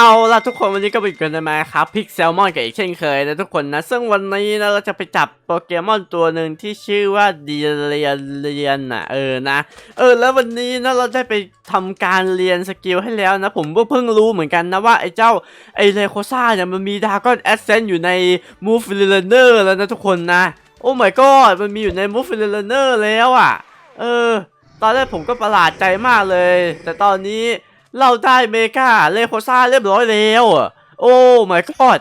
เอาล่ะทุกคนวันนี้ก็ไปอยู่กันในมาครับพิกแซลมอนกับอีกเช่นเคยนะทุกคนนะ ซึ่งวันนี้นะเราจะไปจับโปเกมอนตัวหนึ่งที่ชื่อว่าเดียเรียนเรียนน่ะเออนะเออแล้ววันนี้นะเราได้ไปทำการเรียนสกิลให้แล้วนะผมก็เพิ่งรู้เหมือนกันนะว่าไอ้เจ้าไอ้เลโคซ่าเนี่ยมันมีดาก้อนแอสเซนอยู่ในมูฟลิเลเนอร์แล้วนะทุกคนนะโอ้ my god มันมีอยู่ในมูฟลิเลเนอร์แล้วอะเออตอนแรกผมก็ประหลาดใจมากเลย แต่ตอนนี้ เราได้เมกาเลโคซ่าเรียบร้อยแล้วอะโอ้ my god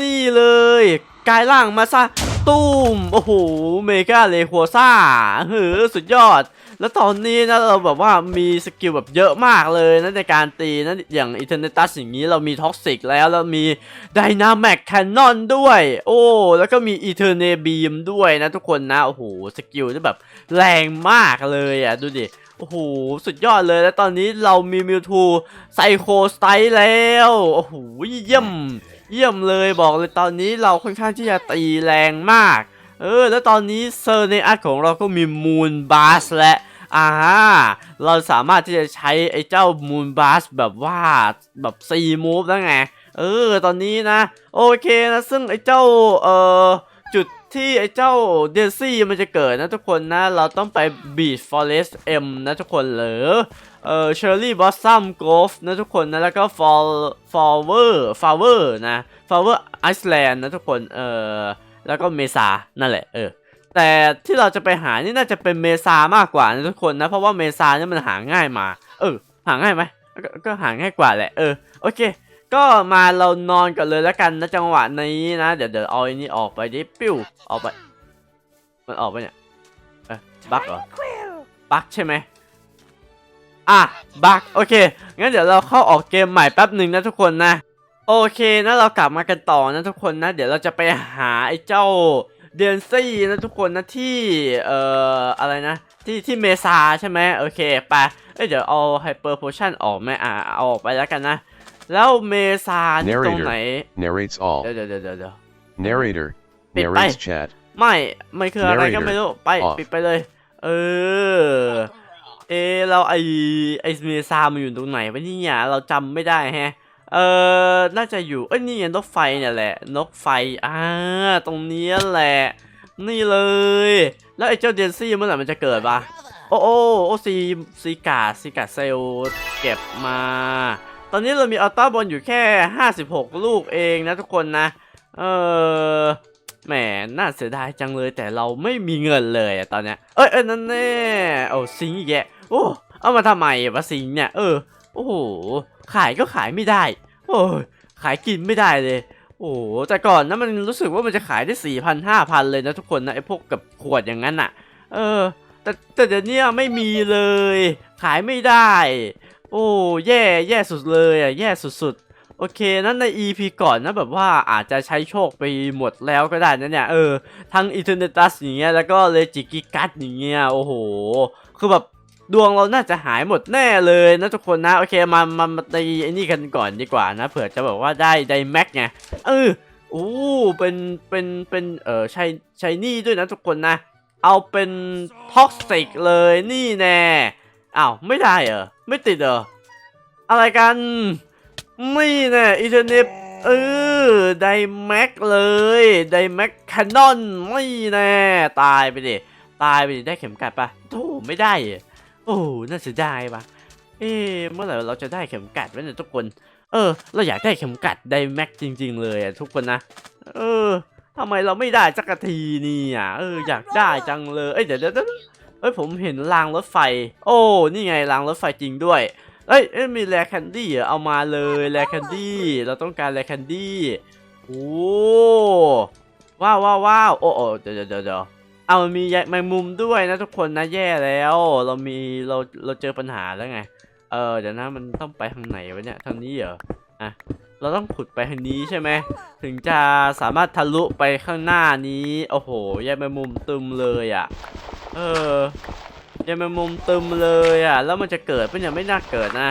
นี่เลยกลายร่างมาซะตุ้มโอ้โหเมกาเลโคซ่าเฮ้อสุดยอด แล้วตอนนี้นะเราแบบว่ามีสกิลแบบเยอะมากเลยนะในการตีนะอย่างอินเทอร์เนตัสอย่างนี้เรามีท็อกซิกแล้วแล้วมีไดนาแม c แคนนอนด้วย โอ้แล้วก็มีอีเทอร์เนบีมด้วยนะทุกคนนะ โอ้โหสกิลที่แบบแรงมากเลยอะดูดิ โอ้โห สุดยอดเลย แล้วตอนนี้เรามีมิวทูไซโคสไตล์แล้ว โอ้โห เยี่ยม เยี่ยมเลยบอกเลยตอนนี้เราค่อนข้างที่จะตีแรงมาก เออ แล้วตอนนี้เซอร์ในอัดของเราก็มีมูนบาสและอ่าเราสามารถที่จะใช้ไอ้เจ้ามูนบาสแบบว่าแบบซีมูฟแล้วไง เออ ตอนนี้นะ โอเคนะ ซึ่งไอ้เจ้าเอ่อจุด ที่ไอ้เจ้าเดซี่มันจะเกิดนะทุกคนนะ เราต้องไปบีชฟอเรสต์เอ็มนะทุกคนหรือเอ่อเชอร์รี่บอสซัมโกฟนะทุกคนนะ แล้วก็ฟอลฟอลเวอร์ฟาเวอร์นะฟาเวอร์ไอซ์แลนด์นะทุกคนเอ่อแล้วก็เมษานั่นแหละเออแต่ที่เราจะไปหานี่น่าจะเป็นเมษามากกว่านะทุกคนนะ เพราะว่าเมษาเนี่ยมันหาง่ายมา เออ หาง่ายไหมกก็หาง่ายกว่าแหละเออโอเค ก็มาเรานอนกันเลยแล้วกันนะจังหวะนี้นะ เดี๋ยวเดี๋ยวเอาไอ้นี่ออกไปดิปิ้วออกไป มันออกไปเนี่ยเอ้ยบั๊กเหรอบั๊กใช่ไหมอะบั๊กโอเคงั้นเดี๋ยวเราเข้าออกเกมใหม่แป๊บหนึ่งนะทุกคนนะโอเคนะเรากลับมากันต่อนะทุกคนนะ เดี๋ยวเราจะไปหาไอ้เจ้าเดนซี่นะทุกคนนะที่เอ่ออะไรนะ ที่ที่เมษาใช่ไหมโอเคไปเอ้ยเดี๋ยวเอาไฮเปอร์โพชั่นออกไหมอะเอาออกไปแล้วกันนะ แล้วเมษานี่ตรงไหน Narrates all. เดี๋ยวเดี๋ยวเดี๋ยวเดี๋ยว Narrator. Bit Narrates bye. chat. ไม่ไม่คืออะไรก็ Narrator ไม่รู้ ไป off ปิดไปเลย เออ เอะเราไอไอเมซามันอยู่ตรงไหนวะเนี่ยเราจำไม่ได้แฮะ เออน่าจะอยู่ เอ้ยนี่ไงนกไฟเนี่ยแหละ นกไฟ อ่า ตรงนี้แหละ นี่เลย แล้วไอ้เจ้าเดนซี่เมื่อไหร่มันจะเกิดปะโอ้โอ้โอ้ซีซีกาซีกาเซลเก็บมา ตอนนี้เรามีอัลต้าบอลอยู่แค่ 56 ลูกเองนะทุกคนนะ เออแหมน่าเสียดายจังเลยแต่เราไม่มีเงินเลยอะตอนเนี้ย เอ้ยเอ้ยนั่นแน่โอ้ซิงแยะโอ้เอามาทำไมวะซิงเนี่ย เออ โอ้โห ขายก็ขายไม่ได้ โอ้ขายกินไม่ได้เลย โอ้แต่ก่อนนะมันรู้สึกว่ามันจะขายได้สี่พันห้าพันเลยนะทุกคนนะไอ้พวกกับขวดอย่างนั้นอะเออ แต่แต่เดี๋ยวนี้ไม่มีเลย ขายไม่ได้ โอ้แย่แย่สุดเลยอะแย่สุดๆ โอเคนั้นใน EP ก่อนนะแบบว่าอาจจะใช้โชคไปหมดแล้วก็ได้นะเนี่ยเออทั้งอินเทอร์เนตัสอย่างเงี้ยแล้วก็เลจิกิกัสอย่างเงี้ยโอ้โห คือแบบดวงเราน่าจะหายหมดแน่เลยนะทุกคนนะโอเคมามามาตีไอ้นี่กันก่อนดีกว่านะเผื่อจะแบบว่าได้ไดแม็กไงเออโอ้เป็นเป็นเป็นเออใช้ใช้นี่ด้วยนะทุกคนนะ เอาเป็นท็อกซิกเลยนี่แน่ อ้าวไม่ได้เหรอไม่ติดเหรออะไรกันนี่แน่อินเทอร์เน็ตเออไดแม็กเลยไดแม็กแคนนอนไม่แน่ตายไปดิตายไปดิได้เข็มกัดปะโธ่ไม่ได้เหรอโอ้น่าเสียดายปะเอ๊ะเมื่อไหร่เราจะได้เข็มกัดวะเนี่ยทุกคน เออ เราอยากได้เข็มกัดไดแม็กจริง ๆ เลยอะทุกคนนะ เออทำไมเราไม่ได้สักทีนี่อะเอออยากได้จังเลยเอ้ยเดี๋ยวเดี๋ยว เดี๋ยวเอ้ยผมเห็นรางรถไฟ โอ้นี่ไงรางรถไฟจริงด้วยเอ้ยเอ้ยมีแรแคนดี้เหรอเอามาเลยแรแคนดี้เราต้องการแรแคนดี้โอ้ว้าวว้าวว้าวโอ้โอ้เดี๋ยวเดี๋ยวเดี๋ยวเดี๋ยวเอามันมีแมงมุมด้วยนะทุกคนนะแย่แล้ว เรามีเราเราเจอปัญหาแล้วไง เออเดี๋ยวนะมันต้องไปทางไหนวะเนี่ยทางนี้เหรออะ เราต้องขุดไปทางนี้ใช่ไหม ถึงจะสามารถทะลุไปข้างหน้านี้ โอ้โหแย่แมงมุมตึมเลยอะ เออแย่แมงมุมตึมเลยอะ แล้วมันจะเกิดปะเนี่ยไม่น่าเกิดนะ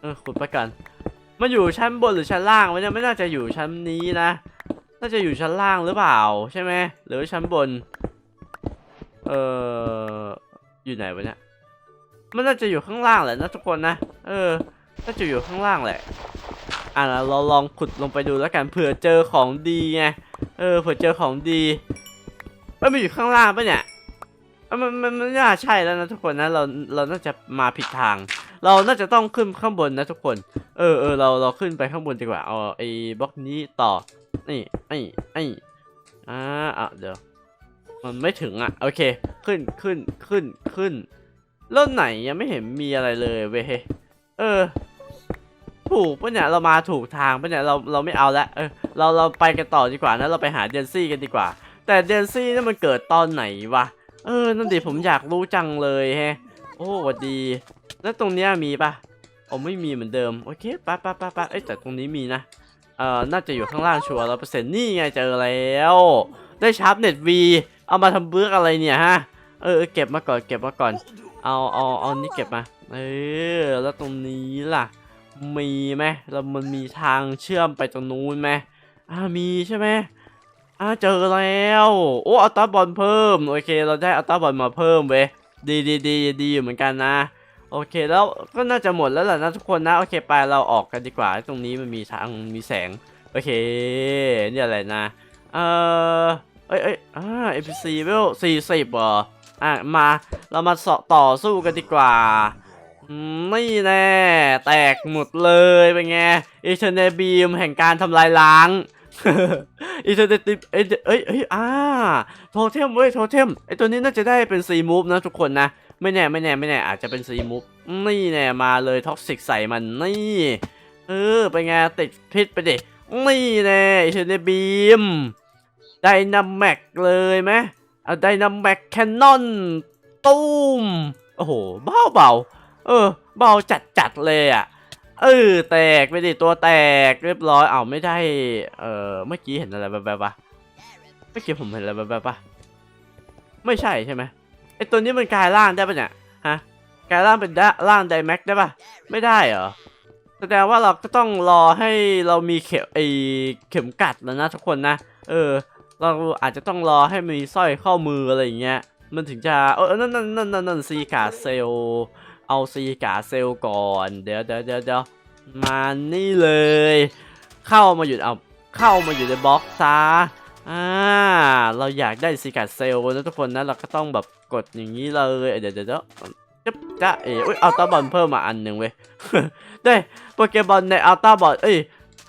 เออขุดไปกันมันอยู่ชั้นบนหรือชั้นล่างวะเนี่ยไม่น่าจะอยู่ชั้นนี้นะ น่าจะอยู่ชั้นล่างหรือเปล่าใช่ไหมหรือชั้นบน เอออยู่ไหนวะเนี่ย มันน่าจะอยู่ข้างล่างแหละนะทุกคนนะ เออ น่าจะอยู่ข้างล่างแหละ อะเราลองขุดลงไปดูแล้วกันเผื่อเจอของดีไง เออ เผื่อเจอของดีเอ้ยมันอยู่ข้างล่างปะเนี่ยอ้ยมันมันมันน่าใช่แล้วนะทุกคนนะเราเราน่าจะมาผิดทาง เราน่าจะต้องขึ้นข้างบนนะทุกคน เออเออเราเราขึ้นไปข้างบนดีกว่าเอาไอ้บล็อกนี้ต่อ นี่ไอ้ไอ้อ่าอะเดี๋ยวมันไม่ถึงอะโอเค ขึ้นขึ้นขึ้นขึ้นแล้วไหนยังไม่เห็นมีอะไรเลยเว้ยเออ ถูกปะเนี่ยเรามาถูกทางปะเนี่ยเราเราไม่เอาละเออเราเราไปกันต่อดีกว่านะเราไปหาเดนซี่กันดีกว่า แต่เดนซี่นี่มันเกิดตอนไหนวะเออนั่นดิผมอยากรู้จังเลยแฮะโอ้หวัดดี แล้วตรงเนี้ยมีปะโอ้ไม่มีเหมือนเดิมโอเคปไปไปไปะเอ้แต่ตรงนี้มีนะเอ่อน่าจะอยู่ข้างล่างชัวร์ร้อยเปอร์เซ็นต์นี่ไงเจอแล้ว ได้ชาร์ปเน็ตวีเอามาทำเบื้อกอะไรเนี่ยฮะเออเก็บมาก่อนเก็บมาก่อน เอาเอาเอานี่เก็บมาเออแล้วตรงนี้ล่ะ มีไหมแล้วมันมีทางเชื่อมไปตรงนู้นไหมอ่ามีใช่ไหมอ่าเจอแล้วโอ้อัลตราบอลเพิ่มโอเค เราได้อัลตราบอลมาเพิ่มเว้ยดีดีดีดีอยู่เหมือนกันนะ โอเคแล้วก็น่าจะหมดแล้วแหละนะทุกคนนะโอเคไปเราออกกันดีกว่าตรงนี้มันมีทางมีแสงโอเคเนี่ยอะไรนะเออเอ้ยเอ้ยอ่า NPC เวลสี่สิบเหรออะมาเรามาสอต่อสู้กันดีกว่า อืมนี่แน่ แตกหมดเลยเป็นไงอีเทอร์เนบีมแห่งการทำลายล้างอีเทอร์เนบีเอ้ยเอ้ยเอ้ยอ่าโทเทมเว้ยโทเทมไอตัวนี้น่าจะได้เป็นซีมูฟนะทุกคนนะ ไม่แน่ไม่แน่ไม่แน่อาจจะเป็นซีมูฟนี่แน่มาเลยท็อกซิกใส่มันนี่เออเป็นไงติดพิษไปดินี่แน่อีเทอร์เนบีมไดนาแม็กเลยไหมเอาไดนาแม็กแคนนอนตูมโอ้โหเบาเบา เออ เบาจัดจัดๆเลยอะ เออ แตกไปดิตัวแตกเรียบร้อยเอาไม่ได้ เออเมื่อกี้เห็นอะไรแบบแบบๆปะเมื่อกี้ผมเห็นอะไรแบบแบบๆปะไม่ใช่ใช่ไหมไอตัวนี้มันกลายร่างได้ปะเนี่ยฮะกลายร่างเป็นดร่างไดแม็กได้ปะไม่ได้เหรอแสดงว่าเราก็ต้องรอให้เรามีเข็มไอเข็มกัดแล้วนะทุกคนนะ เออ เราอาจจะต้องรอให้มีสร้อยข้อมืออะไรอย่างเงี้ย มันถึงจะเออนั่นนั่นนั่นนั่นนั่นซีกาเซล เอาซีกาเซลก่อน เดี๋ยวเดี๋ยวเดี๋ยวเดี๋ยวมานี่เลย เข้ามาอยู่เอาเข้ามาอยู่ในบล็อกซะอ่าเราอยากได้ซีกาเซลนะทุกคนนะเราก็ต้องแบบกดอย่างนี้เลยเดี๋ยวเดี๋ยวเดี๋ยวจ๊บจ๊ะเอ๋อุ้ยอัลต้าบอลเพิ่มมาอันหนึ่งเว้ยได้โปเกมอนในอัลต้าบอลเอ้ย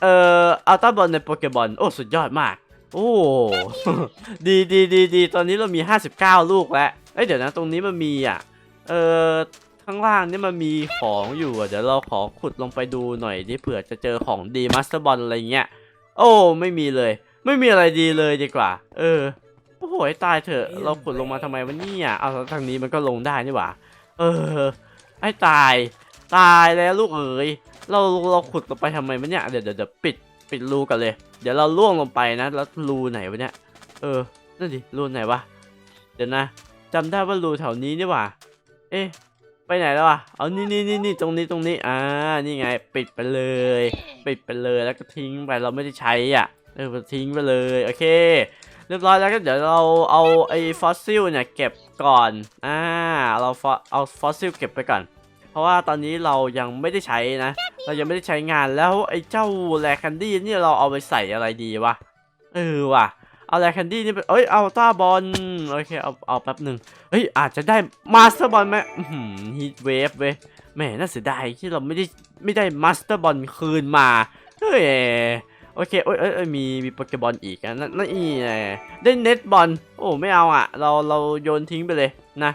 เอ่ออัลต้าบอลในโปเกมอนโอ้สุดยอดมาก โอ้ดีดีดีดีตอนนี้เรามี 59 ลูกแล้วเอ้ยเดี๋ยวนะตรงนี้มันมีอะเอ่อ ข้างล่างนี่มันมีของอยู่อะเดี๋ยวเราขอขุดลงไปดูหน่อยดิเผื่อจะเจอของดีมาสเตอร์บอลอะไรเงี้ย โอ้ไม่มีเลย ไม่มีอะไรดีเลยดีกว่า เออโอ้โหให้ตายเถอะ เราขุดลงมาทำไมวะเนี่ยเอาทางนี้มันก็ลงได้นี่หว่า เออให้ตาย ตายแล้วลูกเอ๋ยเราเราขุดลงไปทำไมวะเนี่ยเดี๋ยวเดี๋ยวเดี๋ยวปิดปิดรูกันเลย เดี๋ยวเราล่วงลงไปนะ แล้วรูไหนวะเนี่ย เออนั่นดิรูไหนวะเดี๋ยวนะจำได้ว่ารูแถวนี้นี่หว่า เอ๊ะ ไปไหนแล้วอะเอานี่นี่นี่นี่ตรงนี้ตรงนี้ อ่า นี่ไง ปิดไปเลย ปิดไปเลยแล้วก็ทิ้งไปเราไม่ได้ใช้อะ เออทิ้งไปเลย โอเค เรียบร้อยแล้วก็เดี๋ยวเราเอาไอ้ฟอสซิลเนี่ยเก็บก่อน อ่า เราฟอเอาฟอสซิลเก็บไปก่อน เพราะว่าตอนนี้เรายังไม่ได้ใช้นะ เรายังไม่ได้ใช้งานแล้วไอ้เจ้าแลคันดี้นี่เราเอาไปใส่อะไรดีวะ เออว่ะ เอาแลคันดี้นี่ไปเอ้ยเอาต้าบอลโอเคเอาเอาแป๊บหนึ่งเฮ้ยอาจจะได้มาสเตอร์บอลไหมฮีทเวฟเว้ยแหมน่าเสียดายที่เราไม่ได้ไม่ได้มาสเตอร์บอลคืนมาเฮ้ยโอเคเอ้ยเอ้ยมีมีโปเกมอนอีกอะนั่นนั่นอีไงได้เน็ตบอลโอ้ไม่เอาอะ เราเราโยนทิ้งไปเลยนะ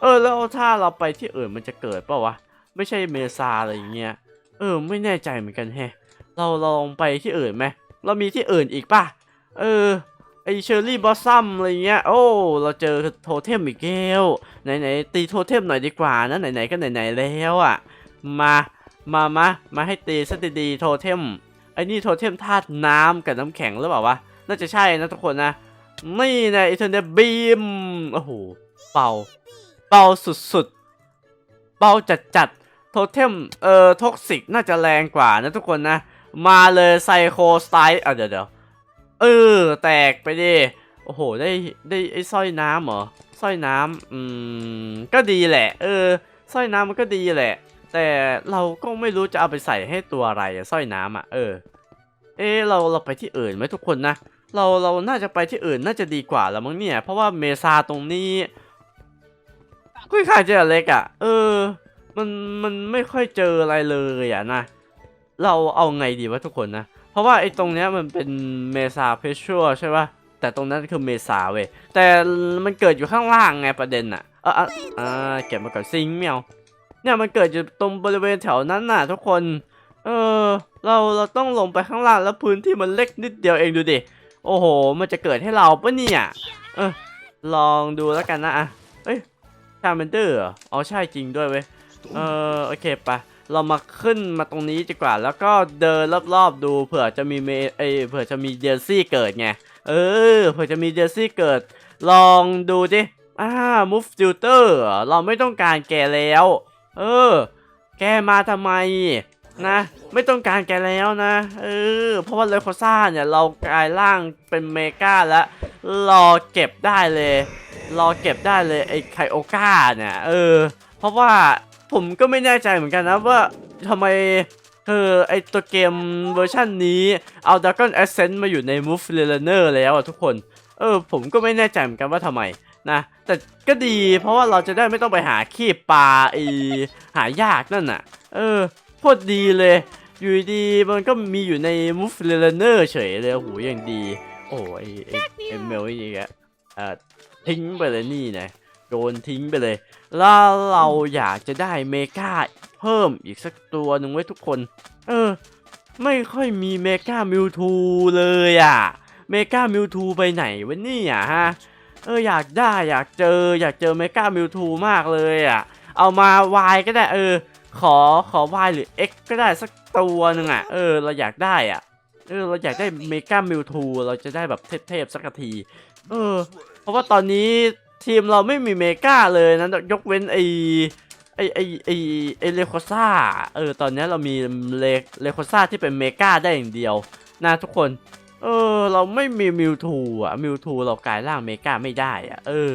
เออแล้วถ้าเราไปที่อื่นมันจะเกิดเปล่าวะไม่ใช่เมซาอะไรอย่างเงี้ยเออไม่แน่ใจเหมือนกันแฮะเราลองไปที่อื่นไหมเรามีที่อื่นอีกป่ะเออ ไอเชอร์รี่บอสซัมอะไรเงี้ย โอ้ เราเจอโทเทมอีกแล้วไหนๆตีโทเทมหน่อยดีกว่านะไหนๆก็ไหนๆแล้วอะ มา มามามาให้ตีซะดีโทเทม ไอ้นี่โทเทมธาตุน้ำกับน้ำแข็งหรือเปล่าวะ น่าจะใช่นะทุกคนนะ นี่นะอิเทอร์เนบีม โอ้โห เป่า เป่าสุดๆ เป่าจัดจัดๆโทเทม เอ่อท็อกซิกน่าจะแรงกว่านะทุกคนนะ มาเลยไซโคสไตล์อะเดี๋ยวเดี๋ยว เออ แตกไปดิโอ้โห ได้ได้ไอ้สร้อยน้ำเหรอสร้อยน้ำอืมก็ดีแหละ เออสร้อยน้ำมันก็ดีแหละ แต่เราก็ไม่รู้จะเอาไปใส่ให้ตัวอะไรอะสร้อยน้ำอะเออ เอะเราเราไปที่อื่นไหมทุกคนนะเราเราน่าจะไปที่อื่นน่าจะดีกว่าล้วมั้งเนี่ย เพราะว่าเมซาตรงนี้ค่อนข้างจะเล็กอะเออ มันมันไม่ค่อยเจออะไรเลยอะนะเราเอาไงดีวะทุกคนนะ ราะว่าไอ้ตรงเนี้ยมันเป็นเมซาเพชัวใช่ป่ะแต่ตรงนั้นคือเมซาเว้ยแต่มันเกิดอยู่ข้างล่างไงประเด็นอะเอออะอ่าเก็บมาก่อนซิงเมียวเนี่ยมันเกิดอยู่ตรงบริเวณแถวนั้นน่ะทุกคน เออเราเราต้องลงไปข้างล่างแล้วพื้นที่มันเล็กนิดเดียวเองดูดิโอ้โห มันจะเกิดให้เราปะเนี่ยเออลองดูแล้วกันนะอะเอ้ยชาเมนเดอร์เหรออ๋อใช่จริงด้วยเว้ยเออโอเคไป เรามาขึ้นมาตรงนี้ดีกว่า แล้วก็เดินรอบๆดูเผื่อจะมีเมเอเผื่อจะมีเดลซี่เกิดไง เออ เผื่อจะมีเดลซี่เกิด ลองดูดิอ่า move filter เรอเราไม่ต้องการแกแล้ว เออ แกมาทำไมนะ ไม่ต้องการแกแล้วนะ เออ เพราะว่าเลโคซ่าเนี่ย เรากลายร่างเป็นเมกาแล้ว รอเก็บได้เลย รอเก็บได้เลยไอ้ไคโอก้าเนี่ย เออ เพราะว่า ผมก็ไม่แน่ใจเหมือนกันนะว่าทำไมเออไอตัวเกมเวอร์ชันนี้เอา Dragon Ascent มาอยู่ใน Move Learner แล้วอะทุกคน เออ ผมก็ไม่แน่ใจเหมือนกันว่าทำไมนะแต่ก็ดีเพราะว่าเราจะได้ไม่ต้องไปหาขี้ปลาไอหายากนั่นน่ะ เออโคตรดีเลย อยู่ดีๆมันก็มีอยู่ใน Move Learner เฉยเลยโอ้โหอย่างดี โอ้ไอไอไอเมลนี่แกเอ่อทิ้งไปเลยนี่นะ โดนทิ้งไปเลย แล้วเราอยากจะได้เมกาเพิ่มอีกสักตัวหนึ่งไว้ทุกคน เออ ไม่ค่อยมีเมกามิวทูเลยอะ เมกามิวทูไปไหนวะนี่ยฮะ เอออยากได้อยากเจออยากเจอเมกามิวทูมากเลยอะ เอามา Y ก็ได้เออ ขอขอ Y หรือ X ก็ได้สักตัวหนึ่งอะ เออเราอยากได้อะ เออเราอยากได้เมกามิวทูเราจะได้แบบเทพๆสักที เออ เพราะว่าตอนนี้ ทีมเราไม่มีเมกาเลยนะยกเว้นไอไอไอไอไอเลโคซ่าเออตอนนี้เรามีเลเลโคซ่าที่เป็นเมกาได้อย่างเดียวนะทุกคน เออ เราไม่มีมิวทูอะมิวทูเรากลายร่างเมกาไม่ได้อะเออ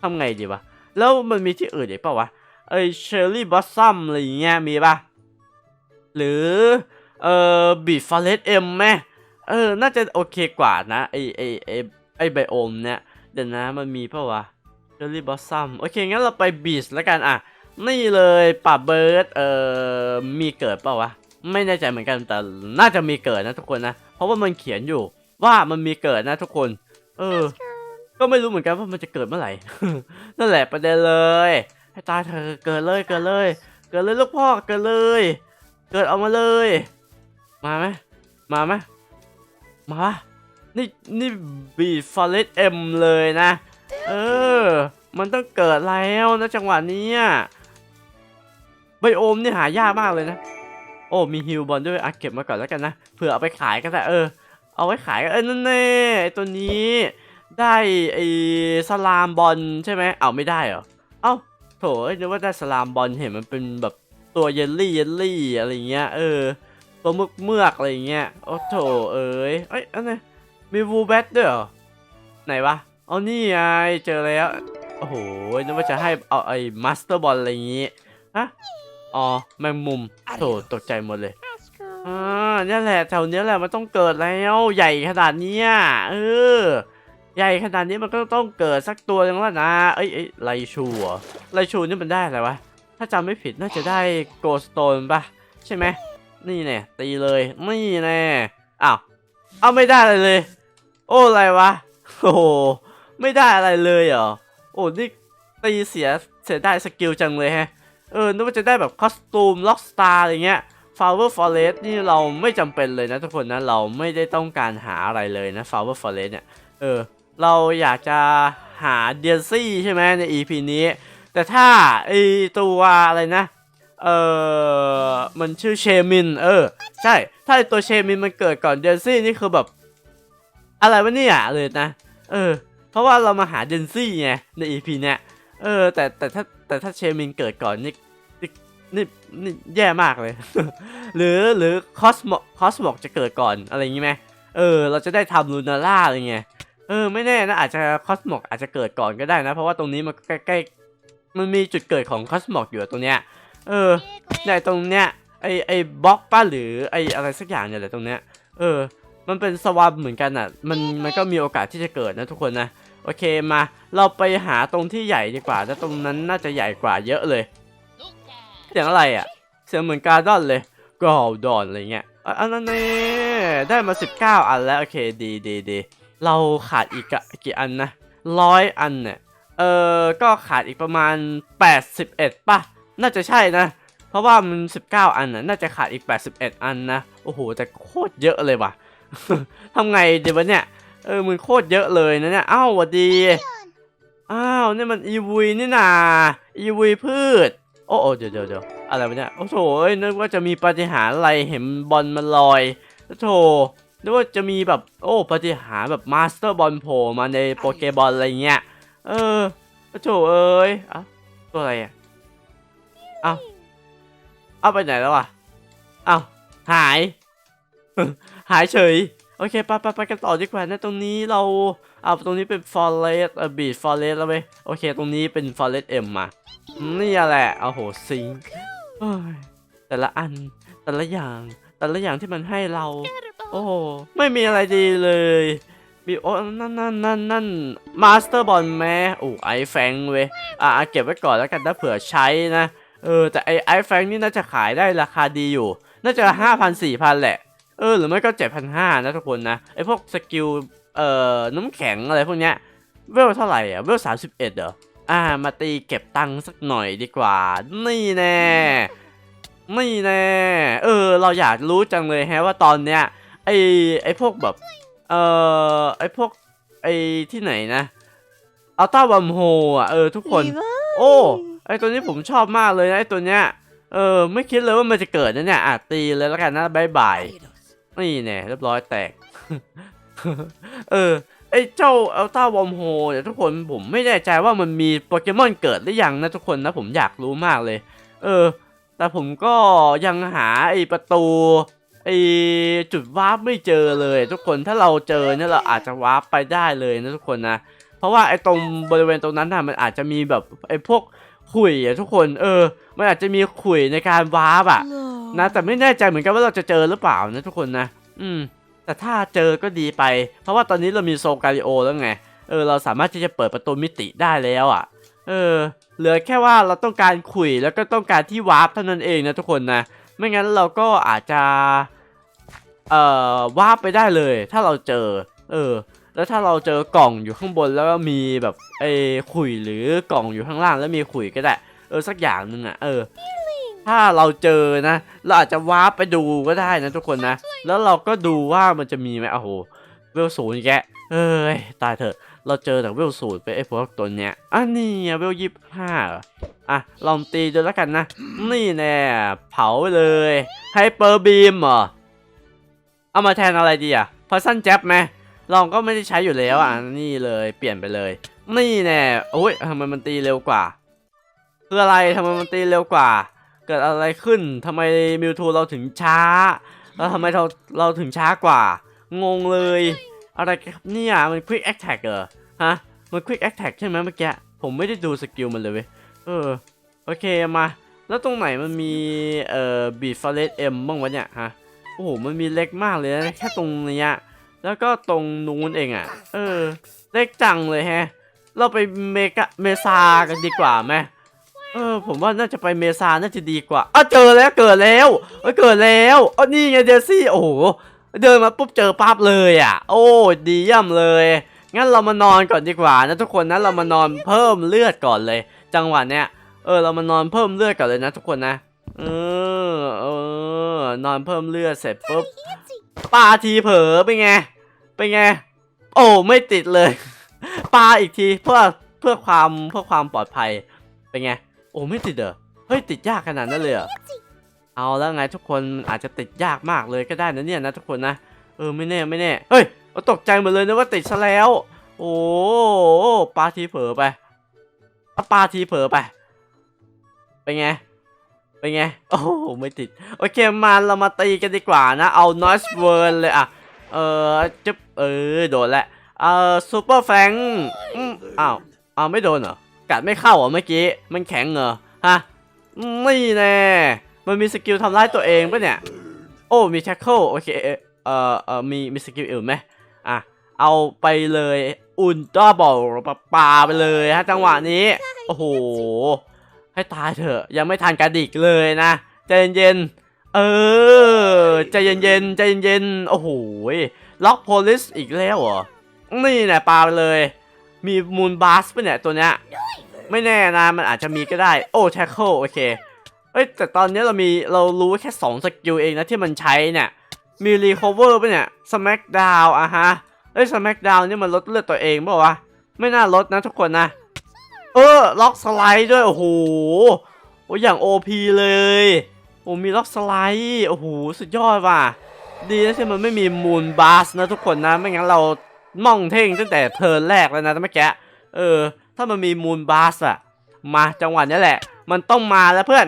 ทำไงดีวะ แล้วมันมีที่อื่นอีกเปล่าวะไอเชอร์รี่บอสซัมอะไรอย่างเงี้ยมีปะหรือเออบีฟาเลตเอ็มไหมเออ น่าจะโอเคกว่านะไอไอไอไอไบโอมเนี่ยเดี๋ยวนะมันมีเปล่าวะ เชอร์รี่บอสซัมโอเค งั้นเราไปบีชแล้วกันอะ นี่เลยป่าเบิร์ดเอ่อมีเกิดเปล่าวะ ไม่แน่ใจเหมือนกันแต่น่าจะมีเกิดนะทุกคนนะ เพราะว่ามันเขียนอยู่ว่ามันมีเกิดนะทุกคน เออ ก็ไม่รู้เหมือนกันว่ามันจะเกิดเมื่อไหร่ นั่นแหละประเด็นเลย ให้ตายเธอะเกิดเลยเกิดเลย เกิดเลยลูกพ่อเกิดเลย เกิดออกมาเลย มาไหมมาไหมมาปะนี่นี่บีฟอเรสเอ็มเลยนะ เออ มันต้องเกิดแล้วนะจังหวะนี้อะไบโอมนี่หายากมากเลยนะ โอ้มีฮิลบอลด้วยอะเก็บมาก่อนแล้วกันนะเผื่อเอาไปขายก็ได้เออ เอาไว้ขายเออนั่นแน่ไอ้ตัวนี้ ได้ไอ้สลามบอลใช่ไหมเอาไม่ได้เหรอเอ้าโถเอ้ยนึกว่าได้สลามบอลเห็นมันเป็นแบบตัวเยลลี่เยลลี่อะไรเงี้ยเออตัวมืกเมือกอะไรเงี้ยโอ้โถเอ้ยเอ้ยอันนี้มีวูแบทด้วยเหรอไหนวะ เอานี่ไงเจอแล้ว โอ้โหนึกว่าจะให้เอาไอ้มาสเตอร์บอลอะไรอย่างงี้ฮะอ๋อแมงมุมโถตกใจหมดเลยอ่าเนี่ยแหละแถวเนี้ยแหละมันต้องเกิดแล้วใหญ่ขนาดเนี้ยเออใหญ่ขนาดนี้มันก็ต้องเกิดสักตัวหนึงแล้วนะเอ้ยเอ้ยไรชูเหรอไรชูนี่มันได้อะไรวะถ้าจำไม่ผิดน่าจะได้โกสโตนปะใช่ไหมนี่แน่ตีเลยนี่แน่อ้าวเอาไม่ได้อะไรเลย โอ้อะไรวะโอ้โห ไม่ได้อะไรเลยเหรอ โอ้นี่ตีเสียเสียได้สกิลจังเลยแฮะ เออนึกว่าจะได้แบบคอสตูมล็อกสตาร์อะไรเงี้ย Flower Forest นี่เราไม่จำเป็นเลยนะทุกคนนะเราไม่ได้ต้องการหาอะไรเลยนะ Flower Forest เนี่ย เออ เราอยากจะหาเดียซี่ใช่ไหมใน EP นี้ แต่ถ้าไอตัวอะไรนะ เออมันชื่อเชมิน เออ ใช่ ถ้าไอตัวเชมินมันเกิดก่อนเดนซี่นี่คือแบบ อะไรวะเนี่ยเลยนะ เออ ราะว่าเรามาหาเดนซี่ไงใน EP เนี้ยเออ แต่แต่ถ้าแต่ถ้าเชมินเกิดก่อนนี่นี่นี่แย่มากเลย หรือหรือคอสโมคอสโมกจะเกิดก่อนอะไรอย่างงี้ไหมเออ เราจะได้ทำลูนาร่าอะไรเงี้ยเออไม่แน่นะอาจจะคอสโมกอาจจะเกิดก่อนก็ได้นะ เพราะว่าตรงนี้มันใกล้ๆมันมีจุดเกิดของคอสโมกอยู่ตรงเนี้ยเออในตรงเนี้ยไอไอบล็อกป้าหรือไออะไรสักอย่างเนี่ยแหละตรงเนี้ยเออ มันเป็นสวามเหมือนกันอะ มันมันก็มีโอกาสที่จะเกิดนะทุกคนนะ โอเคมา เราไปหาตรงที่ใหญ่ดีกว่าแล้วตรงนั้นน่าจะใหญ่กว่าเยอะเลยเสียงอะไรอะ เสียงเหมือนการดอนเลยกอลดอนอะไรเงี้ยอะอันนั้นนี่ได้มา 19 อันแล้วโอเคดีดีดีเราขาดอีกอะกี่อันนะร้อยอันเนี่ยเออก็ขาดอีกประมาณ 81ป่ะน่าจะใช่นะ เพราะว่ามัน 19 อันน่ะน่าจะขาดอีก 81 อันนะโอ้โหแต่โคตรเยอะเลยว่ะทำไงดีวะเนี่ย เออมันโคตรเยอะเลยนะเนี่ยอ้าววัดดี อ้าวนี่มันอีวีนี่นาอีวีพืช โอ้โอเดี๋ยวเดี๋ยวเดี๋ยวอะไรวะเนี่ยโอ้โถนึกว่าจะมีปาฏิหาริย์อะไรเห็นบอลมันลอยโอ้โถนึกว่าจะมีแบบโอ้ปาฏิหาริย์แบบมาสเตอร์บอลโผล่มาในโปเกบอลอะไรเงี้ยเออโอ้โถเอ้ยอ้าตัวอะไรอะเอ้าเอาไปไหนแล้วอะเอ้าหาย หายเฉย โอเคไปไปไปกันต่อดีกว่านะตรงนี้เราเอาตรงนี้เป็น forest เออ beach forest แล้วเว้ยโอเค ตรงนี้เป็น forest M มานี่แหละเอาโหซิงแต่ละอันแต่ละอย่าง แต่ละอย่างที่มันให้เรา โอ้ไม่มีอะไรดีเลยมีโอ้นั่นนั่นนั่นนั่นมาสเตอร์บอลแม่โอ้ไอแฟงเว้ยอะอะเก็บไว้ก่อนแล้วกันถ้าเผื่อใช้นะเออแต่ไอไอแฟงนี่น่าจะขายได้ราคาดีอยู่ น่าจะห้าพันสี่พันแหละ เออหรือไม่ก็เจ็ดพันห้านะทุกคนนะไอพวกสกิลเอ่อน้ำแข็งอะไรพวกเนี้ยเวลเท่าไหร่อะเวลสามสิบเอ็ดเหรออ่ามาตีเก็บตังค์สักหน่อยดีกว่า นี่แน่นี่แน่เออ เราอยากรู้จังเลยแฮะว่าตอนเนี้ยไอไอพวกแบบเอ่อไอพวกไอที่ไหนนะอัลต้าวัมโฮอะเออทุกคน โอ้ไอตัวนี้ผมชอบมากเลยนะไอตัวเนี้ยเออไม่คิดเลยว่ามันจะเกิดนะเนี่ยอะตีเลยแล้วกันนะบายบาย นี่แน่เรียบร้อยแตก เออไอเจ้าอัลต้าวอมโฮเนี่ยทุกคนผมไม่แน่ใจว่ามันมีโปเกมอนเกิดหรือยังนะทุกคนนะผมอยากรู้มากเลย เออ แต่ผมก็ยังหาไอประตูไอจุดวาร์ปไม่เจอเลย ทุกคนถ้าเราเจอเนี่ยเราอาจจะวาร์ปไปได้เลยนะทุกคนนะเพราะว่าไอตรงบริเวณตรงนั้นน่ะมันอาจจะมีแบบไอพวก ขุยอะทุกคนเออ มันอาจจะมีขุยในการวาร์ปอะนะแต่ไม่แน่ใจเหมือนกันว่าเราจะเจอหรือเปล่านะทุกคนนะ อืม แต่ถ้าเจอก็ดีไป เพราะว่าตอนนี้เรามีโซลการิโอแล้วไง เออ เราสามารถที่จะเปิดประตูมิติได้แล้วอะ เออ เหลือแค่ว่าเราต้องการขุยแล้วก็ต้องการที่วาร์ปเท่านั้นเองนะทุกคนนะ ไม่งั้นเราก็อาจจะ เอ่อ วาร์ปไปได้เลย ถ้าเราเจอ เออ แล้วถ้าเราเจอกล่องอยู่ข้างบนแล้วก็มีแบบไอ้ขุยหรือกล่องอยู่ข้างล่างแล้วมีขุยก็ได้ เออสักอย่างหนึ่งอะเออ ถ้าเราเจอนะ เราอาจจะวาร์ปไปดูก็ได้นะทุกคนนะ แล้วเราก็ดูว่ามันจะมีไหมโอ้โหเวลศูนย์อีกแกะเอ้ยตายเถอะ เราเจอแต่เวลศูนย์ไปไอ้พวกตัวเนี้ยอันนี้ไงเวลยี่ห้าอะลองตีดูแล้วกันนะ นี่แน่เผาไปเลยไฮเปอร์บีมเหรอเอามาแทนอะไรดีอะพอสั้นแจ๊บไหม ลองก็ไม่ได้ใช้อยู่แล้วอะนี่เลยเปลี่ยนไปเลย นี่แน่โอ้ยทำไมมันตีเร็วกว่าคืออะไรทำไมมันตีเร็วกว่า เกิดอะไรขึ้นทำไมมิวทูเราถึงช้าแล้วทำไมเราเราถึงช้ากว่า งงเลย อะไรครับเนี่ยมัน Quick Attack เหรอฮะมัน Quick Attack ใช่ไหมเมื่อกี้ผมไม่ได้ดูสกิลมันเลยเว้ยเออโอเคมา แล้วตรงไหนมันมีเอ่อบีฟอเรสเอ็มบ้างวะเนี่ยฮะโอ้โหมันมีเล็กมากเลยนะแค่ตรงเนี้ย แล้วก็ตรงนู้นเองอะ เออ เล็กจังเลยแฮะ เราไปเมกะเมซากันดีกว่าไหมเออ ผมว่าน่าจะไปเมซาน่าจะดีกว่าอ้าเจอแล้วเกิดแล้วเอ้ยเกิดแล้วอ๋อนี่ไงเดซี่ โอ้โห เดินมาปุ๊บเจอปั๊บเลยอะ โอ้ดีเยี่ยมเลย งั้นเรามานอนก่อนดีกว่านะทุกคนนะ เรามานอนเพิ่มเลือดก่อนเลย จังหวะเนี้ย เออ เรามานอนเพิ่มเลือดก่อนเลยนะทุกคนนะ เออ เออ นอนเพิ่มเลือดเสร็จปุ๊บปาทีเผลอเป็นไง เป็นไง โอ้ไม่ติดเลยปาอีกทีเพื่อเพื่อความเพื่อความปลอดภัยเป็นไง โอ้ไม่ติดเหรอเฮ้ยติดยากขนาดนั้นเลยเหรอเอาแล้วไงทุกคนอาจจะติดยากมากเลยก็ได้นะเนี่ยนะทุกคนนะเออไม่แน่ไม่แน่เฮ้ยเราตกใจหมดเลยนะว่าติดซะแล้ว โอ้ปาทีเผลอไปเอาปาทีเผลอไปเป็นไง เป็นไง โอ้โห ไม่ติด โอเคมาเรามาตีกันดีกว่านะ เอา Noise w o r l เลยอะ เออจึ๊บเออ โดนแล้วเออซูเปอร์แฟงอืมอ้าวอ้าวไม่โดนเหรอ กัดไม่เข้าเหรอเมื่อกี้ มันแข็งเหรอ ฮะ นี่แน่ มันมีสกิลทำร้ายตัวเองปะเนี่ย โอ้ มีแท็กเกิลโอเค เออเออมี มีสกิลอื่นไหมอะ เอาไปเลย อุลตร้าบอลปาปาไปเลยฮะจังหวะนี้ โอ้โห ให้ตายเถอะ ยังไม่ทันกระดิกเลยนะใจเย็นๆเออใจเย็นๆใจเย็นๆโอ้โหล็อกโพลิสอีกแล้วเหรอนี่แหละปลาไปเลย มีมูนบาสปะเนี่ยตัวเนี้ยไม่แน่นะมันอาจจะมีก็ได้ โอ้แท็กเกิลโอเคเอ้ยแต่ตอนนี้เรามีเรารู้แค่2สกิลเองนะที่มันใช้เนี่ยมีรีคอเวอร์ปะเนี่ยสแม k ดาวอะฮะเอ้ยสแม k ดาวนี่มันลดเลือดตัวเองป่าวะไม่น่าลดนะทุกคนนะ ออล็อกสไลด์ด้วย โอ้โหโอ้ยอย่าง OP เลยโอ้มีล็อกสไลด์โอ้โหสุดยอดว่ะ ดีนะที่มันไม่มีมูนบาสนะทุกคนนะไม่งั้นเราม่องเท่งตั้งแต่เทิร์นแรกแล้วนะเมื่อกี้เออ ถ้ามันมีมูนบาสอะมาจังหวะนี้แหละ มันต้องมาแล้วเพื่อน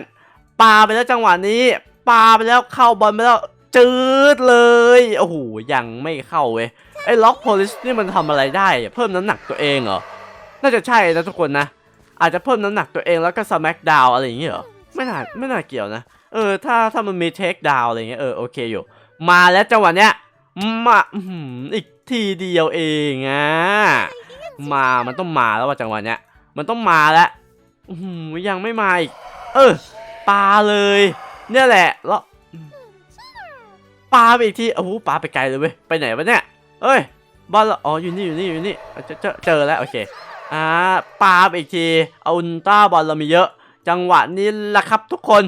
ปาไปแล้วจังหวะนี้ปาไปแล้วเข้าบอลไปแล้วจืดเลยโอ้โหยังไม่เข้าเว้ยไอ้ล็อกโพลิสนี่มันทำอะไรได้ เพิ่มน้ำหนักตัวเองเหรอน่าจะใช่นะทุกคนนะ อาจจะเพิ่มน้ำหนักตัวเองแล้วก็สแม k ดาวอะไรอย่างเงี้ยเหรอไม่น่าไม่น่าเกี่ยวนะ เออ ถ้าถ้ามันมีเทคดาวอะไรอย่างเงี้ยเออโอเคอยู่ มาแล้วจังหวะเนี้ยมาอืมอีกทีเดียวเองอะมามันต้องมาแล้วว่าจังหวะเนี้ยมันต้องมาแล้วอื้อหือยังไม่มาอีกเออปลาเลย เนี่ยแหละแล้วปลาไปอีกทีโอ้โหปลาไปไกลเลยเว้ยไปไหนวะเนี่ยเอ้ยบอลเราอ๋ออยู่นี่อยู่นี่อยู่นี่เจอเจอเจอแล้วโอเค อ่าปาไปอีกที เอาอุลตร้าบอลเรามีเยอะ จังหวะนี้แหละครับทุกคน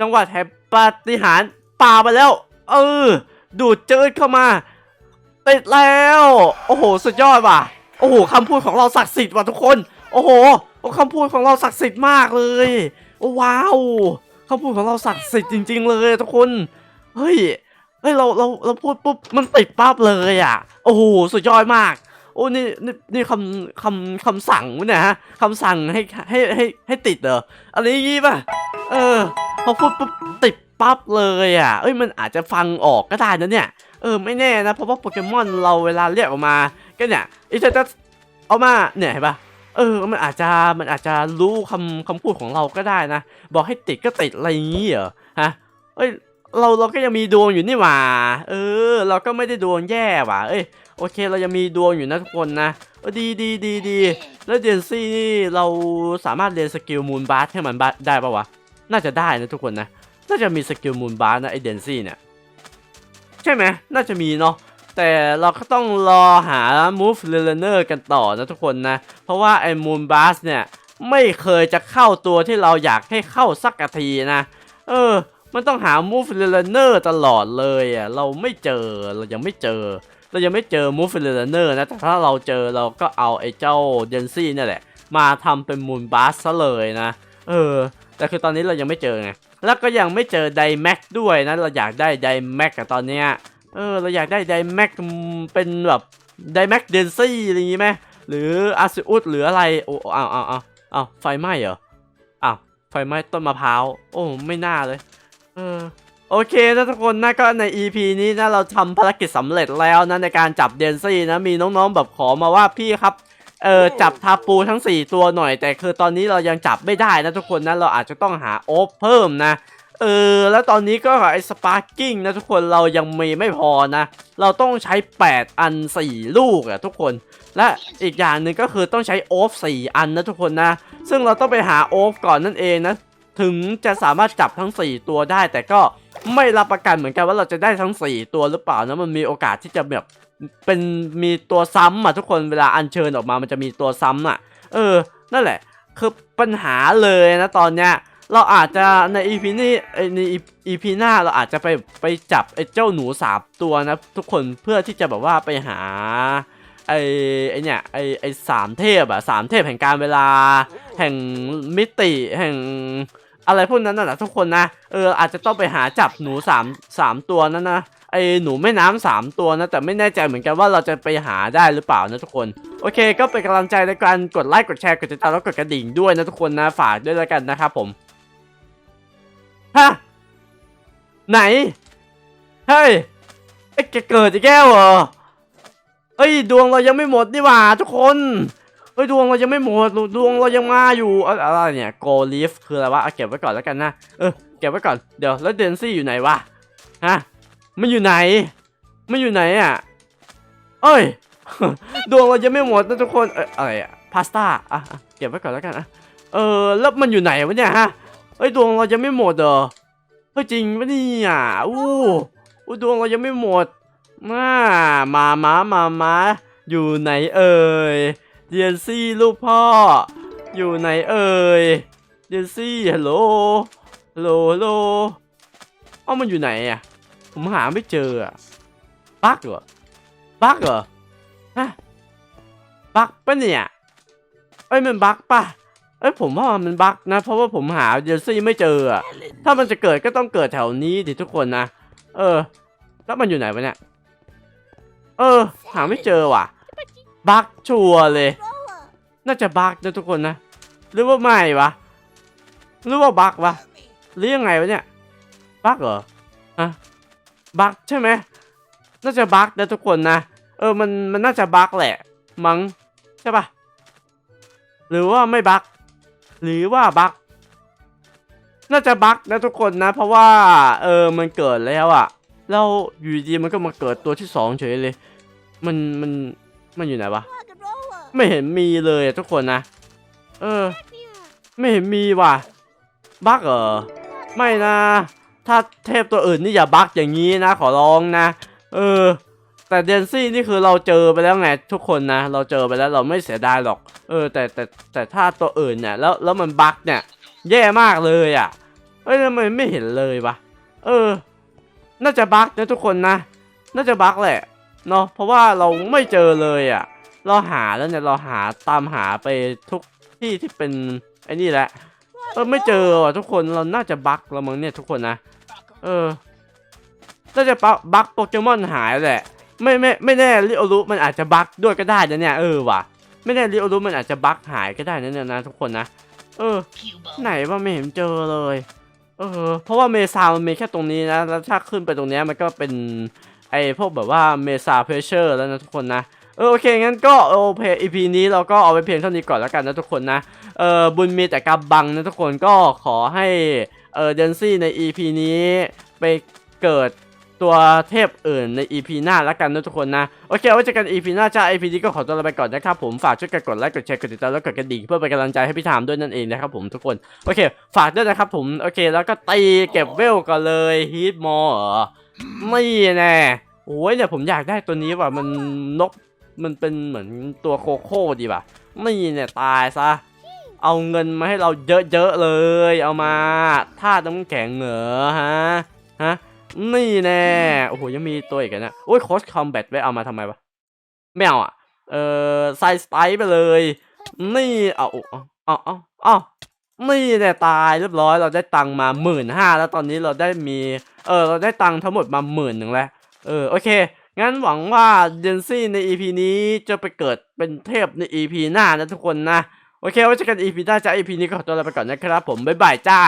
จังหวะแห่งปาฏิหารปาไปแล้ว เออ ดูดเจิดเข้ามา ติดแล้ว โอ้โห สุดยอดว่ะ โอ้โหคำพูดของเราศักดิ์สิทธิ์ว่ะทุกคน โอ้โหคำพูดของเราศักดิ์สิทธิ์มากเลยโอ้ว้าวคำพูดของเราศักดิ์สิทธิ์จริง ๆ เลยทุกคน เฮ้ย เฮ้ยเราเราเราพูดปุ๊บมันติดปั๊บเลยอะ โอ้โห สุดยอดมาก โอ้นี่นี่นี่คำคำคำสั่งวะเนี่ยฮะคำสั่งให้ให้ให้ให้ติดเหรออะไรอย่างงี้ป่ะเออพอพูดปุ๊บติดปั๊บเลยอะเอ้ยมันอาจจะฟังออกก็ได้นะเนี่ยเออไม่แน่นะเพราะว่าโปเกมอนเราเวลาเรียกออกมาก็เนี่ยไอ้จะจะเอามาเนี่ยเห็นปะเออ มันอาจจะมันอาจจะรู้คำคำพูดของเราก็ได้นะ บอกให้ติดก็ติดอะไรอย่างงี้เหรอฮะเอ้ยเราเราก็ยังมีดวงอยู่นี่หว่า เออ เราก็ไม่ได้ดวงแย่ว่ะเอ้ย โอเคเรายังมีดวงอยู่นะทุกคนนะดีดีดีดีแล้วเดนซี่นี่เราสามารถเรียนสกิลมูนบาร์ให้มันได้ปะวะ น่าจะได้นะทุกคนนะ น่าจะมีสกิลมูนบาร์นะไอเดนซี่เนี่ย ใช่ไหมน่าจะมีเนาะแต่เราก็ต้องรอหา move learner กันต่อนะทุกคนนะ เพราะว่าไอ้ moon bass เนี่ยไม่เคยจะเข้าตัวที่เราอยากให้เข้าสักทีนะ เออ มันต้องหา move learner ตลอดเลยอะ เราไม่เจอ เรายังไม่เจอ เรายังไม่เจอ move learner นะแต่ถ้าเราเจอเราก็เอาไอ้เจ้าเดนซี่นี่แหละ มาทำเป็น moon bass ซะเลยนะ เออ แต่คือตอนนี้เรายังไม่เจอไง แล้วก็ยังไม่เจอไดแม็กด้วยนะ เราอยากได้ไดแม็กอะตอนเนี้ย เออ เราอยากได้ไดแม็กเป็นแบบไดแม็กเดนซี่อะไรอย่างงี้ไหมหรืออาซิอุสหรืออะไร โอ้อ้าวอ้าวอ้าวอ้าวไฟไหม้เหรอ อ้าว ไฟไหม้ต้นมะพร้าว โอ้ ไม่น่าเลย เออ โอเคนะทุกคนนะก็ใน EP นี้นะเราทำภารกิจสำเร็จแล้วนะในการจับเดนซี่นะมีน้องๆแบบขอมาว่าพี่ครับเออจับทาปูทั้ง 4 ตัวหน่อย แต่คือตอนนี้เรายังจับไม่ได้นะทุกคนนะเราอาจจะต้องหาโอฟเพิ่มนะเออแล้วตอนนี้ก็ไอ้สปาร์กิ้งนะทุกคนเรายังมีไม่พอนะ เราต้องใช้ 8 อัน 4 ลูกอะทุกคน และอีกอย่างหนึ่งก็คือต้องใช้โอฟ4อันนะทุกคนนะ ซึ่งเราต้องไปหาโอฟก่อนนั่นเองนะ ถึงจะสามารถจับทั้ง 4 ตัวได้แต่ก็ ไม่รับประกันเหมือนกันว่าเราจะได้ทั้ง 4 ตัวหรือเปล่านะมันมีโอกาสที่จะแบบเป็นมีตัวซ้ำอะทุกคนเวลาอัญเชิญออกมามันจะมีตัวซ้ำอะ เออ นั่นแหละ คือปัญหาเลยนะตอนเนี้ยเราอาจจะใน EP นี้เอ้ใน EP หน้าเราอาจจะไปไปจับไอ้เจ้าหนูสามตัวนะทุกคนเพื่อที่จะแบบว่าไปหาไอ้ไอ้เนี่ยไอ้ไอ้สามเทพอะสามเทพแห่งการเวลาแห่งมิติแห่ง อะไรพวกนั้นนะทุกคนนะ เอออาจจะต้องไปหาจับหนูสามสามตัวนั่นนะไอหนูแม่น้ำสามตัวนะ แต่ไม่แน่ใจเหมือนกันว่าเราจะไปหาได้หรือเปล่านะทุกคน โอเค ก็เป็นกำลังใจในการกดไลค์กดแชร์กดติดตามแล้วกดกระดิ่งด้วยนะทุกคนนะฝากด้วยแล้วกันนะครับผมฮะไหนเฮ้ยไอ้แกเกิดอีกแก้วเหรอเฮ้ยดวงเรายังไม่หมดนี่หว่าทุกคน ฮ้ยดวงเรายังไม่หมดดวงเรายังมาอยู่อะไรเนี่ย go leaf คืออะไรวะเอาเก็บไว้ก่อนแล้วกันนะเออเก็บไว้ก่อนเดี๋ยวแล้วเดนซี่อยู่ไหนวะฮะมันอยู่ไหน มันอยู่ไหนอะเอ้ยดวงเรายังไม่หมดนะทุกคนเอ้ยอะไรอะพาสต้าอะเก็บไว้ก่อนแล้วกันอะเออแล้วมันอยู่ไหนวะเนี่ยฮะเฮ้ยดวงเรายังไม่หมดเหรอเฮ้ยจริงปะเนี่ยอู้อู้ดวงเรายังไม่หมดมามามามามาอยู่ไหนเอ่ย เดียนซี่ลูกพ่อ อยู่ไหนเอ่ยเดียนซี่ฮัลโหลฮัลโหลฮัลโหลเอ้ามันอยู่ไหนอะ ผมหาไม่เจออะบั๊กเหรอบั๊กเหรอฮะบั๊กปะเนี่ยเอ้ยมันบั๊กปะเอ้ยผมว่ามันบั๊กนะ เพราะว่าผมหาเดียนซี่ไม่เจออะถ้ามันจะเกิดก็ต้องเกิดแถวนี้ดิทุกคนนะ เออ แล้วมันอยู่ไหนวะเนี่ย เออ หาไม่เจอว่ะ บั๊กชัวร์เลย น่าจะบั๊กนะทุกคนนะ หรือว่าไม่วะ หรือว่าบั๊กวะ หรือยังไงวะเนี่ย บั๊กเหรอฮะบั๊กใช่ไหม น่าจะบั๊กนะทุกคนนะ เออ มัน มันน่าจะบั๊กแหละ มั้ง ใช่ปะหรือว่าไม่บั๊กหรือว่าบั๊กน่าจะบั๊กนะทุกคนนะ เพราะว่า เออ มันเกิดแล้วอะแล้วอยู่ดีมันก็มาเกิดตัวที่สองเฉยเลย มัน มัน มันอยู่ไหนวะ ไม่เห็นมีเลยอะทุกคนนะ เออ ไม่เห็นมีว่ะ บั๊กเหรอ ไม่นะ ถ้าเทพตัวอื่นนี่อย่าบั๊กอย่างนี้นะ ขอร้องนะ เออ แต่เดนซี่นี่คือเราเจอไปแล้วไงทุกคนนะ เราเจอไปแล้วเราไม่เสียดายหรอก เออ แต่แต่แต่ถ้าตัวอื่นเนี่ย แล้วแล้วมันบั๊กเนี่ย แย่มากเลยอะ เอ้ยทำไมไม่เห็นเลยวะ เออ น่าจะบั๊กนะทุกคนนะ น่าจะบั๊กแหละ เนาะเพราะว่าเราไม่เจอเลยอะ เราหาแล้วเนี่ยเราหาตามหาไปทุกที่ที่เป็นไอ้นี่แหละเออไม่เจอว่ะทุกคนเราน่าจะบั๊กแล้วมั้งเนี่ยทุกคนนะเออน่าจะบั๊กบั๊กโปเกมอนหายแหละไม่ไม่ไม่แน่ริโอรุมันอาจจะบั๊กด้วยก็ได้นะเนี่ยเออว่ะไม่แน่ริโอรุมันอาจจะบั๊กหายก็ได้นะเนี่ยนะทุกคนนะเออ ไหนว่าไม่เห็นเจอเลย เออ เพราะว่าเมซามันมีแค่ตรงนี้นะ แล้วถ้าขึ้นไปตรงเนี้ยมันก็เป็น ไอพวกแบบว่าเมซาเพรสเชอร์แล้วนะทุกคนนะเออโอเคงั้นก็โอเพอีพีนี้เราก็เอาไปเพียงเท่านี้ก่อนแล้วกันนะทุกคนนะเออบุญมีแต่กำบังนะทุกคนก็ขอให้เออเดนซี่ใน EP นี้ไปเกิดตัวเทพอื่นใน EP หน้าแล้วกันนะทุกคนนะ โอเคไว้เจอกัน EP หน้าจ้า EP นี้ก็ขอตัวลาไปก่อนนะครับผมฝากช่วยกันกดไลค์กดแชร์กดติดตามแล้วกดกระดิ่งเพื่อเป็นกำลังใจให้พี่ถามด้วยนั่นเองนะครับผมทุกคน โอเค ฝากด้วยนะครับผม โอเค แล้วก็ตีเก็บเวลก่อนเลยฮีทมอร์ ไม่แน่โอ้ยเนี่ยผมอยากได้ตัวนี้ว่ะมันนกมันเป็นเหมือนตัวโคโค่ดีว่ะไม่เนี่ยตายซะเอาเงินมาให้เราเยอะๆเลย เอามาธาตุน้ำแข็งเหรอฮะฮะนี่แน่โอ้โหยังมีตัวอีกนะโอ้ยโคชคอมแบทไว้เอามาทำไมวะไม่เอาอะเออไซสไตล์ไปเลย นี่เอาเอาเอาเอาเอนี่แน่ตายเรียบร้อยเราได้ตังมาหมื่นห้าแล้วตอนนี้เราได้มี เออเราได้ตังค์ทั้งหมดมาหมื่นหนึ่งแล้ว เออโอเค งั้นหวังว่าเดนซี่ใน EP นี้จะไปเกิดเป็นเทพใน EP หน้านะทุกคนนะ โอเคไว้เจอกัน EP หน้าจ้า EP นี้ก็ขอตัวลาไปก่อนนะครับผม บ๊ายบายจ้า